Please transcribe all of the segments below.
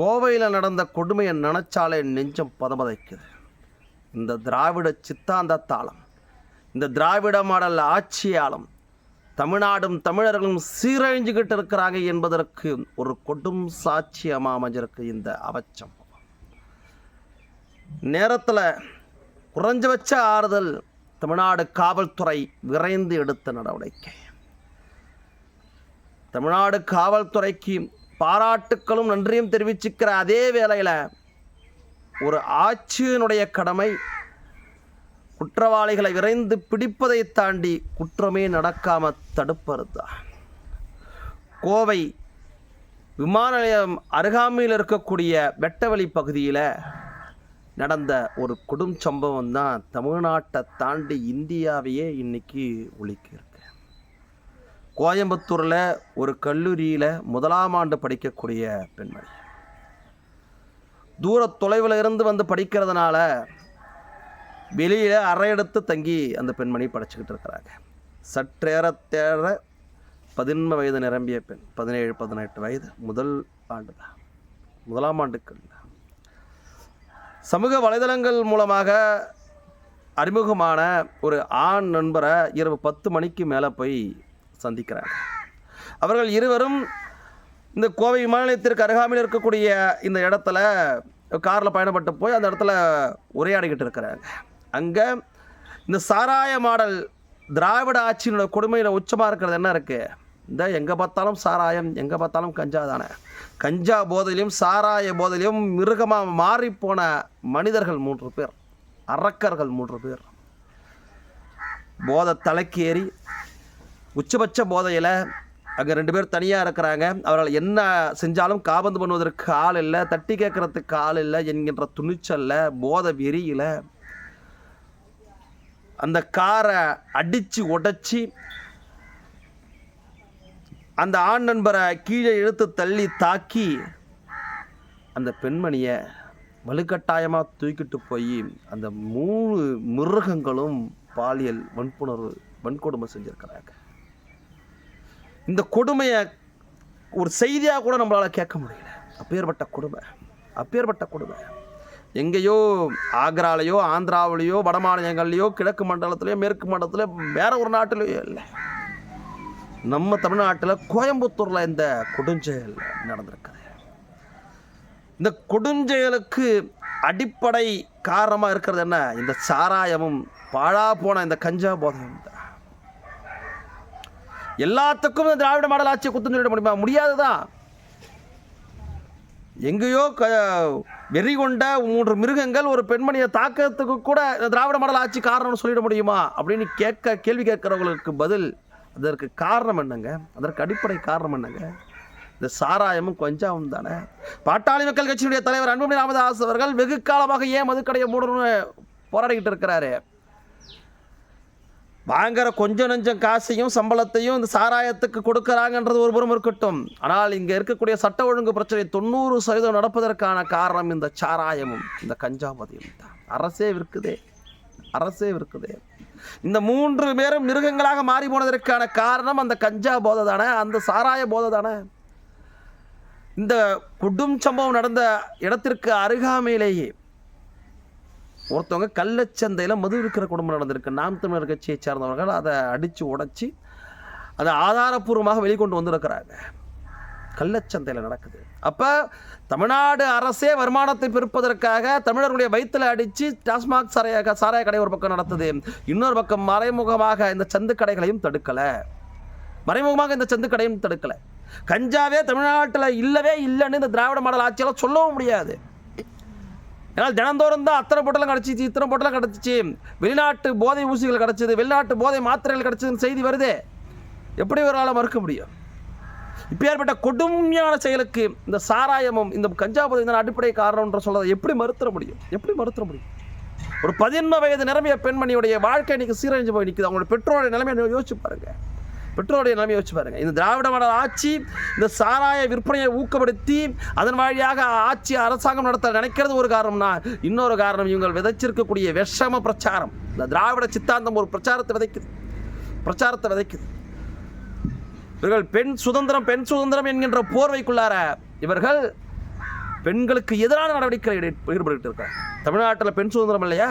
கோவையில் நடந்த கொடுமையை நினச்சாலே நெஞ்சம் பதபதைக்குது. இந்த திராவிட சித்தாந்தத்தாலும் இந்த திராவிட மாடல் ஆட்சியாலும் தமிழ்நாடும் தமிழர்களும் சீரழிஞ்சுக்கிட்டு இருக்கிறாங்க என்பதற்கு ஒரு கொடும் சாட்சியமாக அமைஞ்சிருக்கு இந்த அவச்சம் நேரத்தில் குறைஞ்சபட்ச ஆறுதல் தமிழ்நாடு காவல்துறை விரைந்து எடுத்த நடவடிக்கை. தமிழ்நாடு காவல்துறைக்கு பாராட்டுக்களும் நன்றியும் தெரிவிச்சுக்கிற அதே வேளையில் ஒரு ஆட்சியினுடைய கடமை குற்றவாளிகளை விரைந்து பிடிப்பதை தாண்டி குற்றமே நடக்காமல் தடுப்பது தான் கோவை விமான நிலையம் அருகாமையில் இருக்கக்கூடிய வெட்டவெளி பகுதியில் நடந்த ஒரு கொடும் சம்பவம் தான் தமிழ்நாட்டை தாண்டி இந்தியாவையே இன்னைக்கு ஒழிக்கிறது. கோயம்புத்தூரில் ஒரு கல்லூரியில் முதலாம் ஆண்டு படிக்கக்கூடிய பெண்மணி. தூர தொலைவில் இருந்து வந்து படிக்கிறதுனால வெளியில் அறையெடுத்து தங்கி அந்த பெண்மணி படிச்சுக்கிட்டு இருக்கிறாங்க. சற்றேற தேற பதின்ம வயது நிரம்பிய பெண் பதினேழு பதினெட்டு வயது முதல் ஆண்டு தான். முதலாம் ஆண்டுக்கள் சமூக வலைதளங்கள் மூலமாக அறிமுகமான ஒரு ஆண் நண்பரை இரவு பத்து மணிக்கு மேலே போய் சந்திக்கிறாங்க அவர்கள் இருவரும் இந்த கோவை விமான நிலையத்திற்கு அருகாமையில் இருக்கக்கூடிய இந்த இடத்துல காரில் பயணப்பட்டு போய் அந்த இடத்துல உரையாடிக்கிட்டு இருக்கிறாங்க அங்கே இந்த சாராய மாடல் திராவிட ஆட்சியினோட கொடுமையில் உச்சமாக இருக்கிறது என்ன இருக்குது இந்த எங்கே பார்த்தாலும் சாராயம் எங்கே பார்த்தாலும் கஞ்சா தானே. கஞ்சா போதையிலையும் சாராய போதையிலையும் மிருகமாக மாறிப்போன மனிதர்கள் மூன்று பேர் அரக்கர்கள் மூன்று பேர். போதை தலைக்கேறி உச்சபட்ச போதையில் அங்கே ரெண்டு பேர் தனியாக இருக்கிறாங்க. அவர்கள் என்ன செஞ்சாலும் காபந்து பண்ணுவதற்கு ஆள் இல்லை தட்டி கேட்கறதுக்கு ஆள் இல்லை என்கின்ற துணிச்சலில் போதை வெறியில் அந்த காரை அடித்து உடைச்சி அந்த ஆண் நண்பரை கீழே இழுத்து தள்ளி தாக்கி அந்த பெண்மணியை வலுக்கட்டாயமாக தூக்கிட்டு போய் அந்த மூணு மிருகங்களும் பாலியல் வன்புணர்வு வன்கொடுமை செஞ்சுருக்கிறாங்க. இந்த கொடுமையை ஒரு செய்தியாக கூட நம்மளால் கேட்க முடியல. அப்பேற்பட்ட கொடுமை. அப்பேற்பட்ட கொடுமை. எங்கேயோ ஆக்ராலேயோ ஆந்திராவிலேயோ வட மாநிலங்கள்லையோ கிழக்கு மண்டலத்திலையோ மேற்கு மண்டலத்திலையோ வேற ஒரு நாட்டிலையோ இல்லை. நம்ம தமிழ்நாட்டில் கோயம்புத்தூரில் இந்த கொடுஞ்செயல் நடந்திருக்குது. இந்த கொடுஞ்செயலுக்கு அடிப்படை காரணமாக இருக்கிறது என்ன? இந்த சாராயமும் பாழா போன இந்த கஞ்சா போதையும் தான். எல்லாத்துக்கும் இந்த திராவிட மாடல் ஆட்சியை குத்தம் சொல்லிட முடியுமா? முடியாதுதான் எங்கேயோ க வெறி கொண்ட மூன்று மிருகங்கள் ஒரு பெண்மணியை தாக்கத்துக்கு கூட இந்த திராவிட மாடல் ஆட்சி காரணம்னு சொல்லிட முடியுமா? அப்படின்னு கேட்க கேள்வி கேட்குறவங்களுக்கு பதில் அதற்கு காரணம் என்னங்க? அதற்கு அடிப்படை காரணம் என்னங்க? இந்த சாராயமும் கொஞ்சம் தானே. பாட்டாளி மக்கள் கட்சியினுடைய தலைவர் அன்புமணி ராமதாஸ் அவர்கள் வெகு காலமாக ஏன் மதுக்கடையை மூடணும்னு போராடிக்கிட்டு இருக்கிறாரு? வாங்குற கொஞ்சம் நஞ்சம் காசையும் சம்பளத்தையும் இந்த சாராயத்துக்கு கொடுக்குறாங்கன்றது ஒரு புறம் இருக்கட்டும். ஆனால் இங்கே இருக்கக்கூடிய சட்ட ஒழுங்கு பிரச்சனை தொண்ணூறு சதவீதம் நடப்பதற்கான காரணம் இந்த சாராயமும் இந்த கஞ்சாமதியும் தான். அரசே விற்குதே. அரசே விற்குதே. இந்த மூன்று பேரும் மிருகங்களாக மாறி போனதற்கான காரணம் அந்த கஞ்சா போதை தானே அந்த சாராய போதை தானே. இந்த குடும் சம்பவம் நடந்த இடத்திற்கு அருகாமையிலேயே ஒருத்தவங்க கள்ளச்சந்தையில் மது விற்கிற குடும்பம் நடந்திருக்கு. நாம் தமிழர் கட்சியை சேர்ந்தவர்கள் அதை அடித்து உடைச்சி அதை ஆதாரப்பூர்வமாக வெளிக்கொண்டு வந்திருக்கிறாங்க. கள்ளச்சந்தையில் நடக்குது. அப்போ தமிழ்நாடு அரசே வருமானத்தை பெருப்பதற்காக தமிழர்களுடைய வயிற்றில் அடித்து டாஸ்மாக் சாராய சாராய கடை ஒரு பக்கம் நடத்துது. இன்னொரு பக்கம் மறைமுகமாக இந்த சந்து கடைகளையும் தடுக்கலை. மறைமுகமாக இந்த சந்து கடையும் தடுக்கலை. கஞ்சாவே தமிழ்நாட்டில் இல்லவே இல்லைன்னு இந்த திராவிட மாடல் ஆட்சியால் சொல்லவும் முடியாது. ஏன்னால் தினந்தோறும் தான் அத்தனை பொட்டலம் கிடச்சிச்சு இத்தனை பொட்டலம் கிடச்சிச்சு. வெளிநாட்டு போதை ஊசிகள் கிடச்சிது வெளிநாட்டு போதை மாத்திரைகள் கிடச்சதுன்னு செய்தி வருதே. எப்படி ஒரு மறுக்க முடியும்? இப்பேற்பட்ட கொடுமையான செயலுக்கு இந்த சாராயமும் இந்த கஞ்சா போதை தான் அடிப்படை காரணம்ன்ற சொல்றதை எப்படி மறுத்துற முடியும்? எப்படி மறுத்துற முடியும்? ஒரு பதினொன்று வயது நிரம்பிய பெண்மணியுடைய வாழ்க்கை இன்னைக்கு சீரழிஞ்சு போய் நிற்குது அவங்களோட பெற்றோருடைய நிலைமையை யோசிச்சு பாருங்கள் பெற்றோருடைய நிலைமையை வச்சு பாருங்க. இந்த திராவிட மாடல் ஆட்சி இந்த சாராய விற்பனையை ஊக்கப்படுத்தி அதன் வழியாக ஆட்சி அரசாங்கம் நடத்த நினைக்கிறது ஒரு காரணம்னா இன்னொரு காரணம் இவங்க விதைச்சிருக்கக்கூடிய விஷம பிரச்சாரம். இந்த திராவிட சித்தாந்தம் ஒரு பிரச்சாரத்தை விதைக்குது. பிரச்சாரத்தை விதைக்குது. இவர்கள் பெண் சுதந்திரம் பெண் சுதந்திரம் என்கின்ற போர்வைக்குள்ளார இவர்கள் பெண்களுக்கு எதிரான நடவடிக்கைகள் ஈடுபட்டு இருக்கிறார் தமிழ்நாட்டில் பெண் சுதந்திரம் இல்லையா?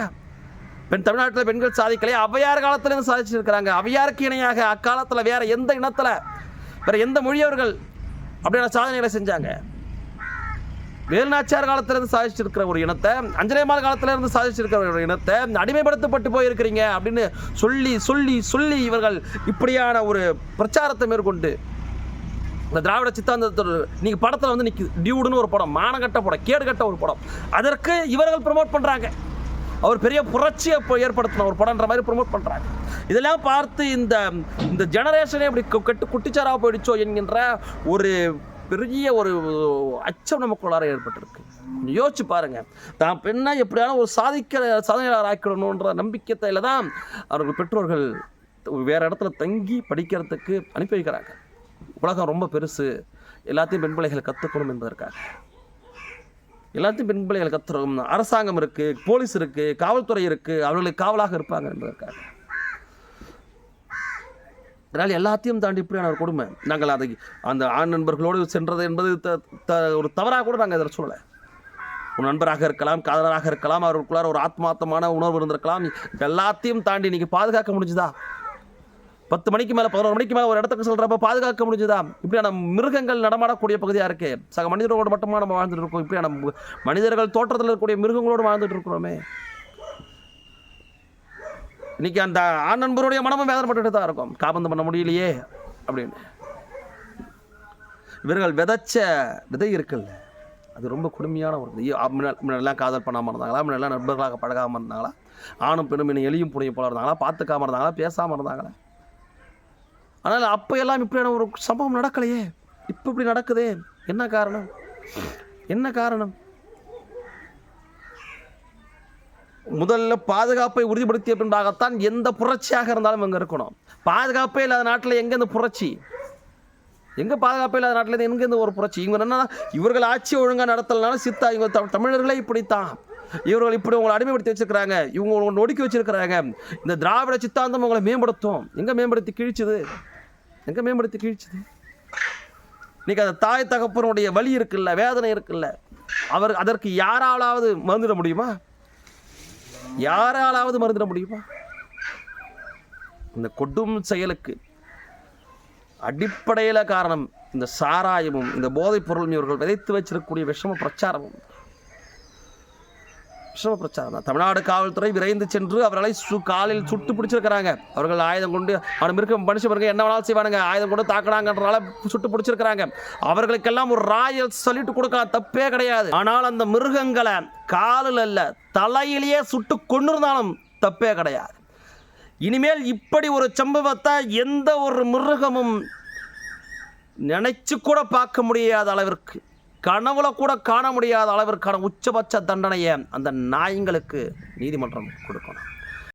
பெண் தமிழ்நாட்டில் பெண்கள் சாதிக்கலை. அவ்வையார் காலத்துலேருந்து சாதிச்சிருக்கிறாங்க. அவ்வையாருக்கு இணையாக அக்காலத்தில் வேற எந்த இனத்தில் வேற எந்த மொழியவர்கள் அப்படியான சாதனைகளை செஞ்சாங்க. வேலுநாச்சியார் காலத்திலிருந்து சாதிச்சிருக்கிற ஒரு இனத்தை அஞ்சலியம்மாள் காலத்திலிருந்து சாதிச்சிருக்கிற ஒரு இனத்தை அடிமைப்படுத்தப்பட்டு போயிருக்கிறீங்க அப்படின்னு சொல்லி சொல்லி சொல்லி இவர்கள் இப்படியான ஒரு பிரச்சாரத்தை மேற்கொண்டு இந்த திராவிட சித்தாந்தத்தோட நீங்கள் படத்தில் வந்து நிற்கி டியூடுன்னு ஒரு படம் மானகட்ட படம் கேடுகட்ட ஒரு படம். அதற்கு இவர்கள் ப்ரமோட் பண்ணுறாங்க அவர் பெரிய புரட்சியை இப்போ ஏற்படுத்தின ஒரு படம்ன்ற மாதிரி ப்ரொமோட் பண்ணுறாங்க இதெல்லாம் பார்த்து இந்த இந்த ஜெனரேஷனே இப்படி கு- கெட்டு குட்டிச்சாராக போயிடுச்சோ என்கின்ற ஒரு பெரிய ஒரு அச்சம் நமக்குள்ளார ஏற்பட்டிருக்கு. யோசிச்சு பாருங்க. தான் பெண்ணை எப்படியான ஒரு சாதிக்கிற சாதனையாளர் ஆக்கிடணுன்ற நம்பிக்கையில் தான் அவர்கள் பெற்றோர்கள் வேற இடத்துல தங்கி படிக்கிறதுக்கு அனுப்பி வைக்கிறாங்க. உலகம் ரொம்ப பெருசு. எல்லாத்தையும் பெண் பிள்ளைகளை கற்றுக்கணும் என்பதற்காக. எல்லாத்தையும் பெண் பிள்ளைகள் கத்துறோம். அரசாங்கம் இருக்குது போலீஸ் இருக்குது காவல்துறை இருக்குது அவர்களுக்கு காவலாக இருப்பாங்க என்பதற்காக. அதனால் எல்லாத்தையும் தாண்டி இப்படியான ஒரு கொடுமை. நாங்கள் அதை அந்த ஆண் நண்பர்களோடு சென்றது என்பது த த ஒரு தவறாக கூட நாங்கள் இதில் சொல்லலை. ஒரு நண்பராக இருக்கலாம் காதலராக இருக்கலாம் அவர்களுக்குள்ளார ஒரு ஆத்மார்த்தமான உணர்வு இருந்திருக்கலாம். எல்லாத்தையும் தாண்டி நீங்கள் பாதுகாக்க முடிஞ்சுதா? பத்து மணிக்கு மேலே பதினோரு மணிக்கு மேலே ஒரு இடத்துக்கு சொல்கிறப்ப பாதுகாக்க முடிஞ்சுதா? இப்படியான மிருகங்கள் நடமாடக்கூடிய பகுதியாக இருக்கு. சக மனிதர்களோடு மட்டுமா நம்ம வாழ்ந்துட்டு இருக்கோம்? இப்படியான மனிதர்கள் தோற்றத்தில் இருக்கக்கூடிய மிருகங்களோடு வாழ்ந்துட்டு இருக்கிறோமே. இன்னைக்கு அந்த ஆண் நண்பருடைய மனமும் வேதனைப்பட்டுட்டு தான் இருக்கும். காபந்தம் பண்ண முடியலையே அப்படின்னு. இவர்கள் விதைச்ச விதை இருக்குல்ல அது ரொம்ப கொடுமையான ஒரு முன்னெல்லாம் காதல் பண்ணாமல் இருந்தாங்களா? முன்னெல்லாம் நண்பர்களாக பழகாமல் இருந்தாங்களா? ஆணும் பெண்ணும் இன்னும் எலியும் புனையும் போல இருந்தாங்களா? பார்த்துக்காம இருந்தாங்களா? பேசாமல் இருந்தாங்களா? ஆனால் அப்போ எல்லாம் இப்படியான ஒரு சம்பவம் நடக்கலையே. இப்போ இப்படி நடக்குதே. என்ன காரணம்? என்ன காரணம்? முதல்ல பாதுகாப்பை உறுதிப்படுத்திய பின்பாகத்தான் எந்த புரட்சியாக இருந்தாலும் அங்கே இருக்கணும். பாதுகாப்பே இல்லாத நாட்டில் எங்கே இந்த புரட்சி? எங்கே பாதுகாப்பே இல்லாத நாட்டில் எங்கே இந்த ஒரு புரட்சி? இவங்க என்ன இவர்கள் ஆட்சி ஒழுங்காக நடத்தலனால சித்தா இவங்க தமிழர்களே இப்படித்தான். இவர்கள் இப்படி உங்களை அடிமைப்படுத்தி வச்சிருக்கிறாங்க. இவங்க உங்களை நொடுக்கி வச்சிருக்கிறாங்க. இந்த திராவிட சித்தாந்தம் உங்களை மேம்படுத்தும். எங்கே மேம்படுத்தி கிழிச்சுது? எங்கே மேம்படுத்தி கிழிச்சுது? இன்னைக்கு அந்த தாய் தகப்பனுடைய வலி இருக்குல்ல வேதனை இருக்குல்ல அவர் அதற்கு யாராலாவது மறந்துட முடியுமா? யாராலாவது மறந்துட முடியுமா? இந்த கொடும் செயலுக்கு அடிப்படையில் காரணம் இந்த சாராயமும் இந்த போதைப் பொருளும் இவர்கள் விதைத்து வச்சிருக்கக்கூடிய விஷம பிரச்சாரமும். விஷம பிரச்சாரம் தான். தமிழ்நாடு காவல்துறை விரைந்து சென்று அவர்களை சு காலில் சுட்டு பிடிச்சிருக்கிறாங்க. அவர்கள் ஆயுதம் கொண்டு அவன் இருக்க மனுஷன் பாருங்க என்ன வேணாலும் செய்வானுங்க. ஆயுதம் கொண்டு தாக்குனாங்கன்றனால சுட்டு பிடிச்சிருக்கிறாங்க. அவர்களுக்கெல்லாம் ஒரு ராயல் சொல்லிட்டு கொடுக்கலாம். தப்பே கிடையாது. ஆனால் அந்த மிருகங்களை காலில் அல்ல தலையிலேயே சுட்டு கொண்டிருந்தாலும் தப்பே கிடையாது. இனிமேல் இப்படி ஒரு சம்பவத்தை எந்த ஒரு மிருகமும் நினைச்சு கூட பார்க்க முடியாத அளவிற்கு கனவுல கூட காண முடியாத அளவிற்கான உச்சபட்ச தண்டனையை அந்த நாயங்களுக்கு நீதிமன்றம் கொடுக்கணும்.